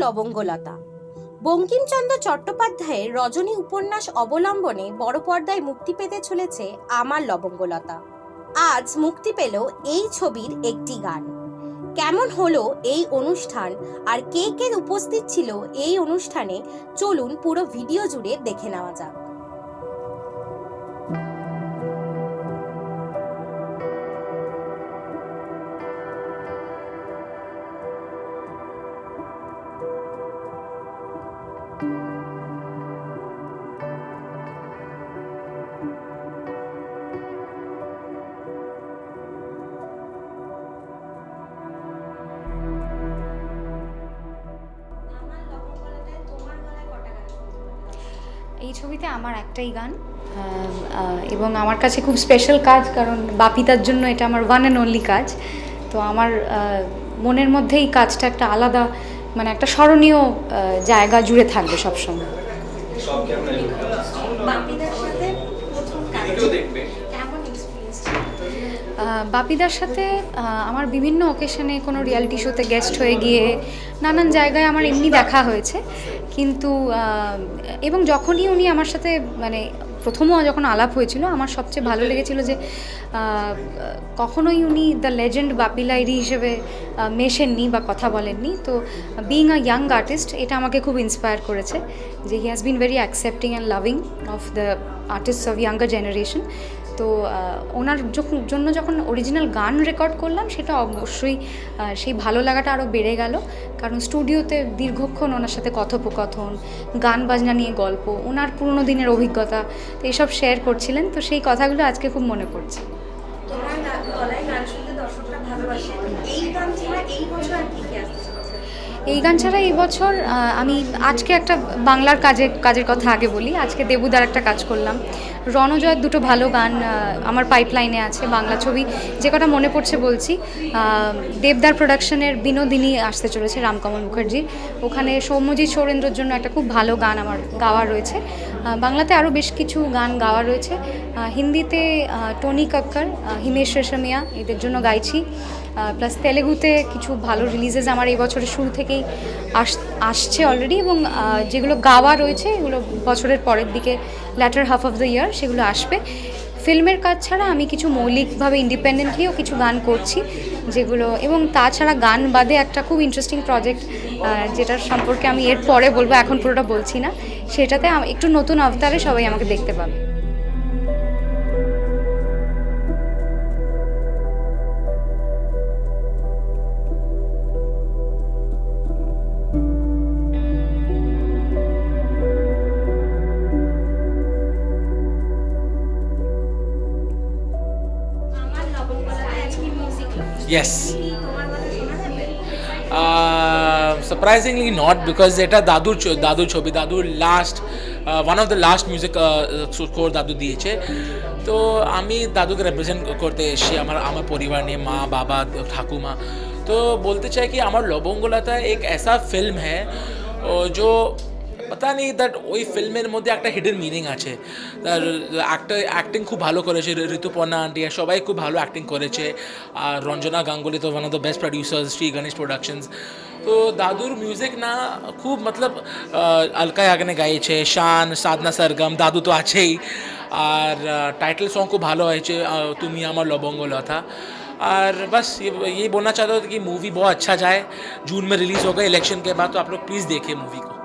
লবঙ্গলতা। বঙ্কিমচন্দ্র চট্টোপাধ্যায়ের রজনী উপন্যাস অবলম্বনে বড় পর্দায় মুক্তি পেতে চলেছে আমার লবঙ্গলতা। আজ মুক্তি পেল এই ছবির একটি গান। কেমন হলো এই অনুষ্ঠান আর কে কে উপস্থিত ছিল এই অনুষ্ঠানে চলুন পুরো ভিডিও জুড়ে দেখে নেওয়া যাক। এই ছবিতে আমার একটাই গান এবং আমার কাছে খুব স্পেশাল কাজ কারণ বাপিতার জন্য এটা আমার ওয়ান অ্যান্ড অনলি কাজ। তো আমার মনের মধ্যে এই কাজটা একটা আলাদা মানে একটা স্মরণীয় জায়গা জুড়ে থাকবে সবসময়। বাপিদার সাথে আমার বিভিন্ন অকেশনে কোনো রিয়ালিটি শোতে গেস্ট হয়ে গিয়ে নানান জায়গায় আমার এমনি দেখা হয়েছে। কিন্তু এবং যখনই উনি আমার সাথে মানে প্রথমও যখন আলাপ হয়েছিল আমার সবচেয়ে ভালো লেগেছিল যে কখনোই উনি দ্য লেজেন্ড বাপি লাইরি হিসেবে মেশেননি বা কথা বলেননি। তো বিইং আ ইয়াং আর্টিস্ট এটা আমাকে খুব ইন্সপায়ার করেছে যে he has been very accepting and loving of the artist of younger generation তো ওনার যখন, জন্য যখন অরিজিনাল গান রেকর্ড করলাম, সেটা অবশ্যই সেই ভালো লাগাটা আরও বেড়ে গেল। কারণ স্টুডিওতে দীর্ঘক্ষণ ওনার সাথে কথোপকথন, গান বাজনা নিয়ে গল্প, ওনার পুরনো দিনের অভিজ্ঞতা, তো এইসব শেয়ার করছিলেন। তো সেই কথাগুলো আজকে খুব মনে পড়ছে। এই গান এই বছর আর কি? এই গান ছাড়া এই বছর আমি আজকে একটা বাংলার কাজে কাজের কথা আগে বলি। আজকে দেবুদার একটা কাজ করলাম। রণজয়ের দুটো ভালো গান আমার পাইপলাইনে আছে, বাংলা ছবি। যে কটা মনে পড়ছে বলছি। দেবদার প্রোডাকশনের বিনোদিনী আসতে চলেছে, রামকমল মুখার্জি ওখানে সৌম্যজিৎ সৌরেন্দ্রর জন্য একটা খুব ভালো গান আমার গাওয়া রয়েছে। বাংলাতে আরও বেশ কিছু গান গাওয়া রয়েছে। হিন্দিতে টনি কাক্কর হিমেশ রেশমিয়া, এদের জন্য গাইছি। প্লাস তেলেগুতে কিছু ভালো রিলিজেস আমার এই বছরের শুরু থেকেই আস, আসছে অলরেডি এবং যেগুলো গাওয়া রয়েছে এগুলো বছরের পরের দিকে later half of the year সেগুলো আসবে। ফিল্মের কাজ ছাড়া আমি কিছু মৌলিকভাবে ইন্ডিপেন্ডেন্টলিও কিছু গান করছি, যেগুলো, এবং তাছাড়া গান বাদে একটা খুব ইন্টারেস্টিং প্রজেক্ট যেটার সম্পর্কে আমি এর পরে বলব, এখন পুরোটা বলছি না। সেটাতে একটু নতুন অবতারে সবাই আমাকে দেখতে পাবে। ইয়েস সারপ্রাইজিংলি নট বিকজ এটা দাদুর দাদুর ছবি, দাদুর last one of the last music score দাদু দিয়েছে। তো আমি দাদুকে রিপ্রেজেন্ট করতে এসেছি, আমার আমার পরিবার নিয়ে, মা, বাবা, ঠাকুমা। তো বলতে চাই কি, আমার লবঙ্গলতা এক এসা ফিল্ম হ্যাঁ जो পতা নেই দ্যাট ওই ফিল্মের মধ্যে একটা হিডেন মিনিং আছে তার একটা অ্যাক্টিং খুব ভালো করেছে ঋতুপর্ণা আন্টি আর সবাই খুব ভালো অ্যাক্টিং করেছে আর রঞ্জনা গাঙ্গুলি তো one of the best producers Shri Ganesh productions তো দাদুর মিউজিক না খুব মতলব আলকা ইয়াগনে গাইছে শান সাধনা সরগম দাদু তো আছেই আর টাইটেল सॉन्ग খুব ভালো হয়েছে আহ, তুমি আমার লবঙ্গলতা और बस ये ये बोलना चाहता हूँ कि मूवी बहुत अच्छा जाए जून में रिलीज़ होगा इलेक्शन के बाद तो आप लोग प्लीज़ देखिए मूवी को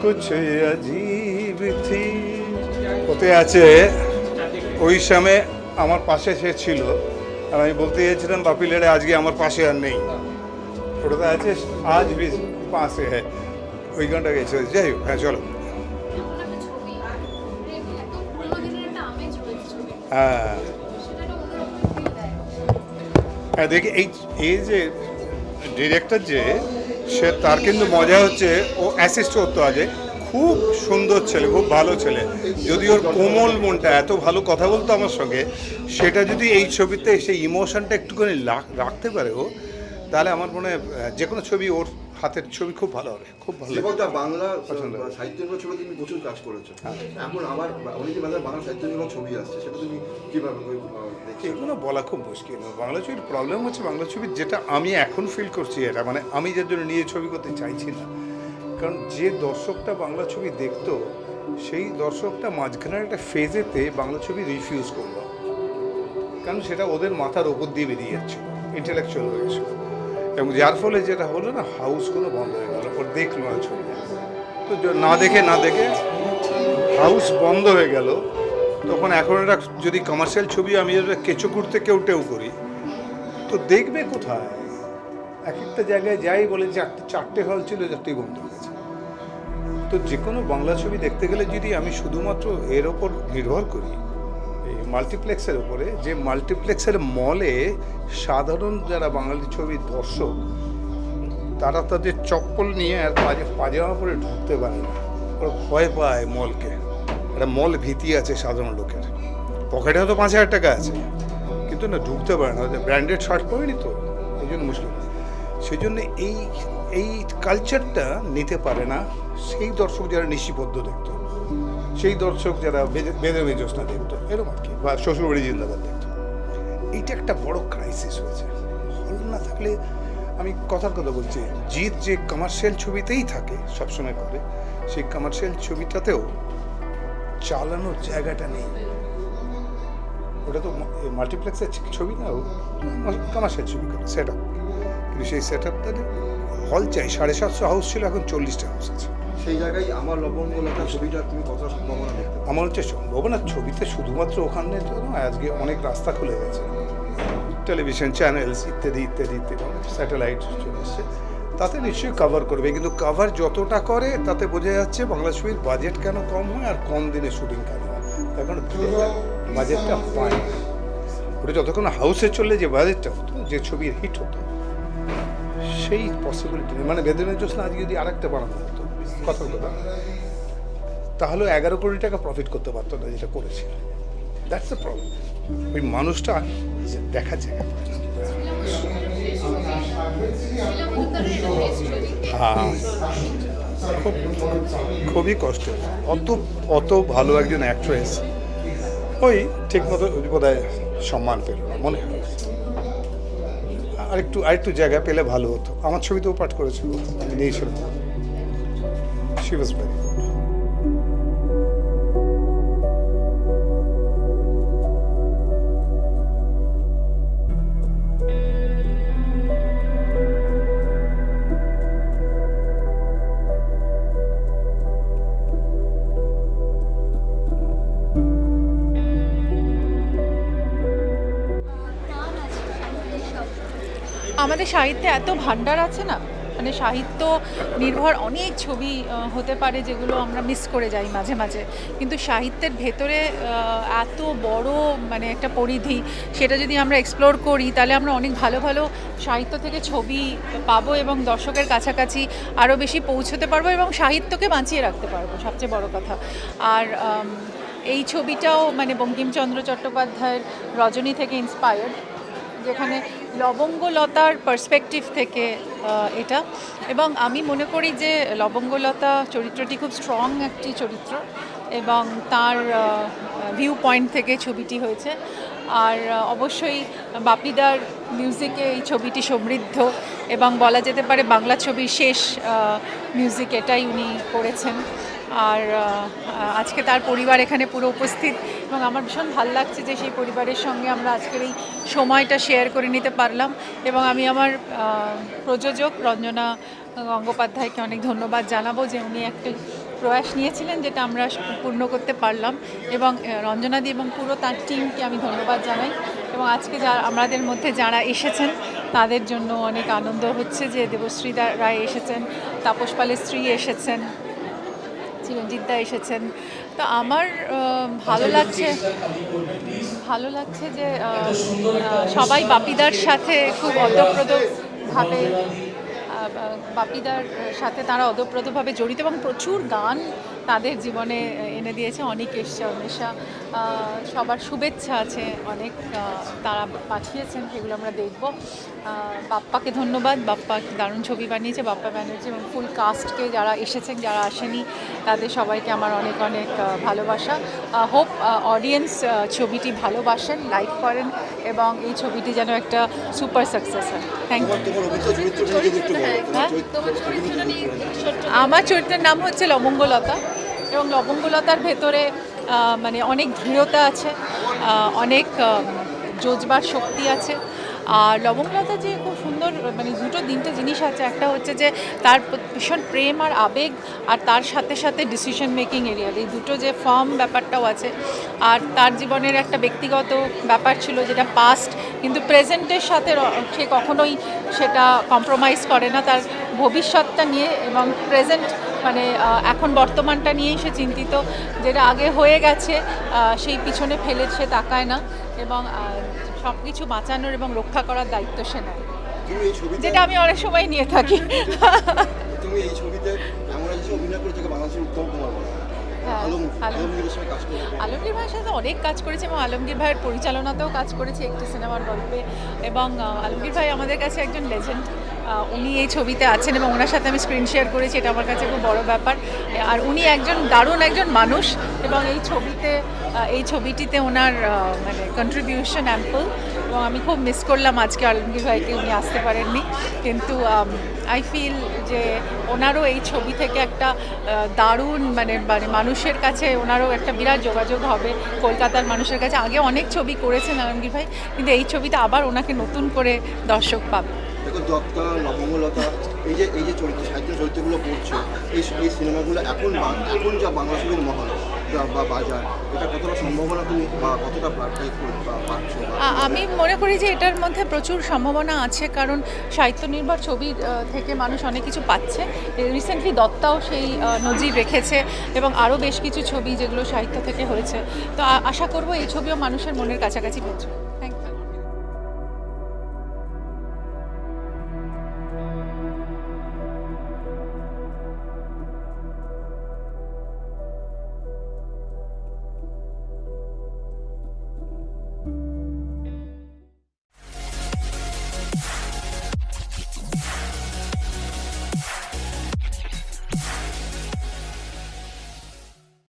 कुछ अजीब थी ওতে আছে ওই সময় আমার পাশে সে ছিল আর আমি বলতে চেয়েছিলাম বাপি লেড়ে আজকে আমার পাশে আর নেই ওটাতে আছে আজ বি পাশে হ্যাঁ ওই গানটা গেছে যাই হোক হ্যাঁ চলো হ্যাঁ হ্যাঁ দেখি এই এই যে ডিরেক্টর যে সে তার কিন্তু মজা হচ্ছে, ও অ্যাসিস্ট করতো আগে। খুব সুন্দর ছেলে, খুব ভালো ছেলে। যদি ওর কোমল মনটা এত ভালো কথা বলতো আমার সঙ্গে, সেটা যদি এই ছবিতে সেই ইমোশনটা একটুখানি রাখতে পারে ও, তাহলে আমার মনে হয় যে কোনো ছবি ওর হাতের ছবি খুব ভালো হবে খুব ভালো বাংলা সাহিত্য নির্ভর ছবি তুমি প্রচুর কাজ করেছ। হ্যাঁ। এখন আবার অনেকে বাংলা বাংলা সাহিত্য নির্ভর ছবি আসছে সেটা তুমি কীভাবে এগুলো বলা খুব মুশকিল। বাংলা ছবির প্রবলেম হচ্ছে বাংলা ছবির যেটা আমি এখন ফিল করছি এটা মানে আমি যার জন্য নিয়ে ছবি করতে চাইছি না। কারণ যে দর্শকটা বাংলা ছবি দেখতো সেই দর্শকটা মাঝখানের একটা ফেজেতে বাংলা ছবি রিফিউজ করল। কারণ সেটা ওদের মাথার ওপর দিয়ে বেরিয়ে যাচ্ছে ইন্টেলেকচুয়াল হয়ে গেছিল। এবং যার ফলে যেটা হলো না হাউসগুলো বন্ধ হয়ে গেল, ওর দেখল না ছবি। তো না দেখে না দেখে হাউস বন্ধ হয়ে গেল। তখন এখন একটা যদি কমার্শিয়াল ছবি আমি যেটা কেঁচো করতে কেউ টেউ করি, তো দেখবে কোথায়? এক একটা জায়গায় যাই বলে একটা চারটে হল ছিল, চারটেই বন্ধ হয়ে গেছে। তো যে কোনো বাংলা ছবি দেখতে গেলে যদি আমি শুধুমাত্র এর ওপর নির্ভর করি মাল্টিপ্লেক্সের উপরে, যে মাল্টিপ্লেক্সের মলে সাধারণ যারা বাঙালি ছবির দর্শক, তারা তাদের চপ্পল নিয়ে আর পাজে, পাজামা পরে ঢুকতে পারে না। ওরা ভয় পায় মলকে একটা মল ভীতি আছে সাধারণ লোকের। পকেটে হয়তো পাঁচ হাজার টাকা আছে, কিন্তু না, ঢুকতে পারে না। ব্র্যান্ডেড শার্ট পরেনি তো? এই জন্য মুশকিল। সেই জন্য এই এই কালচারটা নিতে পারে না। সেই দর্শক যারা নিশিবদ্ধ দেখতো। সেই দর্শক যারা বেদে- বেদে বেজোসনা দেখতো এরকম আর কি, বা শ্বশুরবাড়ি জিন্দাবাদ দেখতো। এইটা একটা বড় ক্রাইসিস হয়েছে। হল না থাকলে, আমি কথার কথা বলছি, জিৎ যে কমার্শিয়াল ছবিতেই থাকে, সবসময় করে, সেই কমার্শিয়াল ছবিটাতেও চালানোর জায়গাটা নেই। ওটা তো মাল্টিপ্লেক্সের ছবি না, ও কমার্শিয়াল ছবি সেট আপ কিন্তু সেই সেট আপটা হল চাই, সাড়ে সাতশো হাউস ছিল, এখন চল্লিশটা হাউস আছে। সেই জায়গায় আমার লবঙ্গলতা ছবিটা তুমি কতটা সম্ভাবনা দেখতে আমার হচ্ছে সম্ভাবনা ছবিতে শুধুমাত্র ওখানে তো আজকে অনেক রাস্তা খুলে গেছে। টেলিভিশন চ্যানেলস ইত্যাদি ইত্যাদি ইত্যাদি স্যাটেলাইট চলে এসছে। তাতে নিশ্চয়ই কভার করবে, কিন্তু কভার যতটা করে, তাতে বোঝা যাচ্ছে বাংলা ছবির বাজেট কেন কম হয় আর কম দিনে শুটিং কেন হয়। এখন বাজেটটা না ওটা যতক্ষণ হাউসে চললে যে বাজেটটা হতো, যে ছবির হিট হতো, সেই পসিবিলিটি মানে বেদনের জোসনা আজকে যদি আরেকটা বানানো হতো কথার কথা তাহলে এগারো কোটি টাকা প্রফিট করতে পারতো না যেটা করেছিল। দ্যাটস দ্য প্রবলেম ওই মানুষটা দেখা যায়। হ্যাঁ। খুব, খুবই কষ্ট। অত অত ভালো একজন অ্যাক্ট্রেস ওই ঠিক মতো বোধ সম্মান পেল না, মনে হয়। আরেকটু আরেকটু জায়গা পেলে ভালো হতো। আমার ছবিতেও পাঠ করেছিল, আমি নিয়েছিলাম। শি ওয়াজ ভেরি গুড আমাদের সাহিত্যে এত ভাণ্ডার আছে না? মানে সাহিত্য নির্ভর অনেক ছবি হতে পারে যেগুলো আমরা মিস করে যাই মাঝে মাঝে। কিন্তু সাহিত্যের ভেতরে এত বড় মানে একটা পরিধি, সেটা যদি আমরা এক্সপ্লোর করি, তাহলে আমরা অনেক ভালো ভালো সাহিত্য থেকে ছবি পাবো এবং দর্শকের কাছাকাছি আরও বেশি পৌঁছতে পারব এবং সাহিত্যকে বাঁচিয়ে রাখতে পারব, সবচেয়ে বড় কথা। আর এই ছবিটাও মানে বঙ্কিমচন্দ্র চট্টোপাধ্যায়ের রজনী থেকে ইন্সপায়ার্ড যেখানে লবঙ্গলতার পার্সপেক্টিভ থেকে এটা। এবং আমি মনে করি যে লবঙ্গলতা চরিত্রটি খুব স্ট্রং একটি চরিত্র এবং তার ভিউ পয়েন্ট থেকে ছবিটি হয়েছে। আর অবশ্যই বাপিদার মিউজিকে এই ছবিটি সমৃদ্ধ এবং বলা যেতে পারে বাংলা ছবির শেষ মিউজিক এটাই উনি করেছেন। আর আজকে তার পরিবার এখানে পুরো উপস্থিত এবং আমার ভীষণ ভালো লাগছে যে সেই পরিবারের সঙ্গে আমরা আজকের এই সময়টা শেয়ার করে নিতে পারলাম এবং আমি আমার প্রযোজক রঞ্জনা গঙ্গোপাধ্যায়কে অনেক ধন্যবাদ জানাব যে উনি একটি প্রয়াস নিয়েছিলেন যেটা আমরা পূর্ণ করতে পারলাম এবং রঞ্জনাদি এবং পুরো তার টিমকে আমি ধন্যবাদ জানাই এবং আজকে যা আমাদের মধ্যে যারা এসেছেন তাদের জন্য অনেক আনন্দ হচ্ছে যে দেবশ্রী রায় এসেছেন, তাপস পালের স্ত্রী এসেছেন চিরঞ্জিত দা এসেছেন। তো আমার ভালো লাগছে ভালো লাগছে যে সবাই বাপিদার সাথে খুব অতপ্রতভাবে বাপিদার সাথে তারা অতপ্রতভাবে জড়িত এবং প্রচুর গান তাদের জীবনে এনে দিয়েছে অনেক এসছে অন্বেষা সবার শুভেচ্ছা আছে অনেক তারা পাঠিয়েছেন সেগুলো আমরা দেখব। বাপ্পাকে ধন্যবাদ বাপ্পা দারুণ ছবি বানিয়েছে বাপ্পা ব্যানার্জি এবং ফুল কাস্টকে যারা এসেছেন যারা আসেনি তাদের সবাইকে আমার অনেক অনেক ভালোবাসা। হোপ অডিয়েন্স ছবিটি ভালোবাসেন লাইক করেন এবং এই ছবিটি যেন একটা সুপার সাকসেস হয়। Thank you. আমার চরিত্রের নাম হচ্ছে লবঙ্গলতা। এবং লবঙ্গলতার ভেতরে মানে অনেক দৃঢ়তা আছে অনেক জোজবার শক্তি আছে। আর লবঙ্গলতা যে খুব সুন্দর মানে দুটো তিনটে জিনিস আছে। একটা হচ্ছে যে, তার ভীষণ প্রেম আর আবেগ, আর তার সাথে সাথে ডিসিশন মেকিং এরিয়া এই দুটো যে ফার্ম ব্যাপারটাও আছে। আর তার জীবনের একটা ব্যক্তিগত ব্যাপার ছিল যেটা পাস্ট কিন্তু প্রেজেন্টের সাথে সে কখনোই সেটা কম্প্রোমাইজ করে না। তার ভবিষ্যৎটা নিয়ে এবং প্রেজেন্ট মানে এখন বর্তমানটা নিয়েই সে চিন্তিত যেটা আগে হয়ে গেছে সেই পিছনে ফেলে সে তাকায় না এবং সব কিছু বাঁচানোর এবং রক্ষা করার দায়িত্ব সে নেয়। যেটা আমি অনেক সময় নিয়ে থাকি। তুমি এই ছবিতে এমন একজন অভিনয় করে যাকে বাংলাদেশের উত্তম কুমার বলা। হ্যাঁ, আলমগীর ভাইয়ের সাথে অনেক কাজ করেছে এবং আলমগীর ভাইয়ের পরিচালনাতেও কাজ করেছে একটি সিনেমার গল্পে এবং আলমগীর ভাই আমাদের কাছে একজন লেজেন্ড উনি এই ছবিতে আছেন এবং ওনার সাথে আমি স্ক্রিন শেয়ার করেছি, এটা আমার কাছে খুব বড় ব্যাপার। আর উনি একজন দারুণ একজন মানুষ এবং এই ছবিতে এই ছবিটিতে ওনার মানে কন্ট্রিবিউশন অ্যাম্পল এবং আমি খুব মিস করলাম আজকে আলমগীর ভাইকে, উনি আসতে পারেননি। কিন্তু আই ফিল যে ওনারও এই ছবি থেকে একটা দারুণ মানে মানে মানুষের কাছে ওনারও একটা বিরাট যোগাযোগ হবে কলকাতার মানুষের কাছে। আগে অনেক ছবি করেছেন আলমগীর ভাই, কিন্তু এই ছবিতে আবার ওনাকে নতুন করে দর্শক পাবে। দেখো দত্তা লবঙ্গলতা এই যে এই যে চরিত্র, সাহিত্য চরিত্রগুলো পড়ছো এই এই সিনেমাগুলো এখন এখন যা বাংলা ছবির মহল বা বাজার, এটা কতটা সম্ভাবনা তুমি বা কতটা পাচ্ছ আমি মনে করি যে এটার মধ্যে প্রচুর সম্ভাবনা আছে, কারণ সাহিত্য নির্ভর ছবির থেকে মানুষ অনেক কিছু পাচ্ছে। রিসেন্টলি দত্তাও সেই নজির রেখেছে, এবং আরও বেশ কিছু ছবি যেগুলো সাহিত্য থেকে হয়েছে। তো আশা করব এই ছবিও মানুষের মনের কাছাকাছি পৌঁছবে।